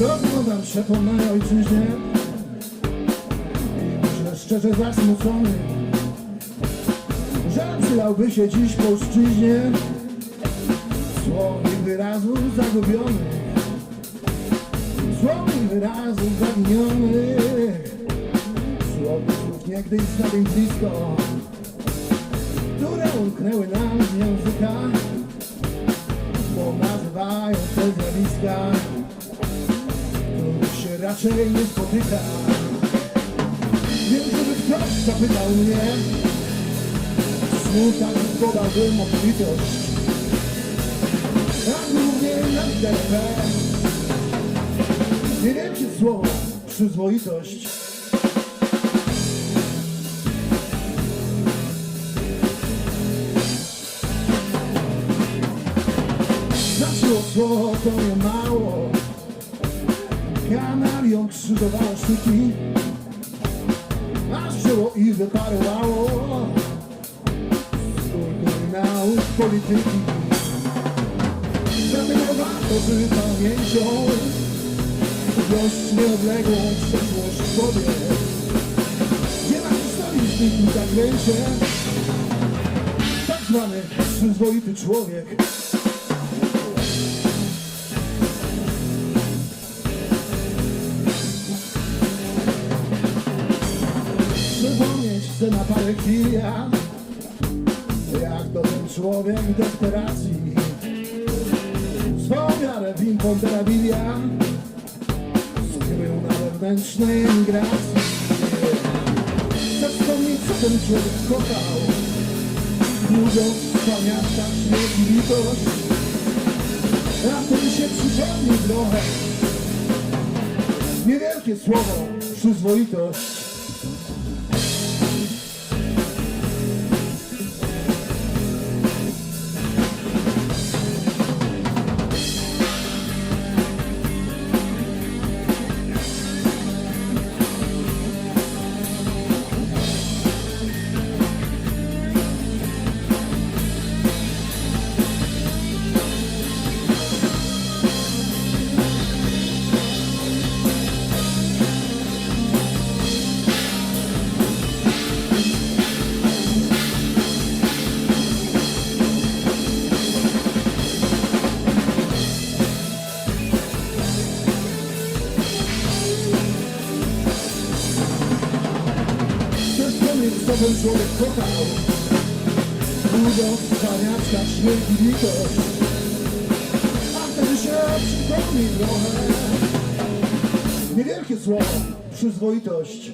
Rozglądam się po mojej ojczyźnie I myślę szczerze zasmucony. Że przylałby się dziś polszczyźnie. Słownych wyrazów zagubionych Słownych wyrazów zaginionych Słownych słów niegdyś znanych blisko Które umknęły nam z języka Bo nazywają te zjawiska się raczej nie spotyka. Wiem, gdyby ktoś zapytał mnie. Smutak podałbym obfitość A głównie na literę Niewielkie słowo, przyzwoitość. Znaczyło słowo to nie mało Kanalią krzyżowało sztuki. Aż wzięło i wyparowało. Z nauk polityki. Zamykowano by pamięcią. Dość nieodległą przeszłość sobie. Nie ma historii w tym zakręcie Tak zwany przyzwoity człowiek Przypomnieć chcę na parę chwil ja Jak to ten człowiek w desperacji Swą wiarę w imponderabilia Skrył na wewnętrznej emigracji Chcę wspomnieć co ten człowiek kochał. W miastach śmiech i A wtedy się przypomni trochę. Niewielkie słowo, przyzwoitość Wspomnieć, co ten człowiek kochał paniaczkach śmierć i litość A się trochę. Niewielkie słowo, przyzwoitość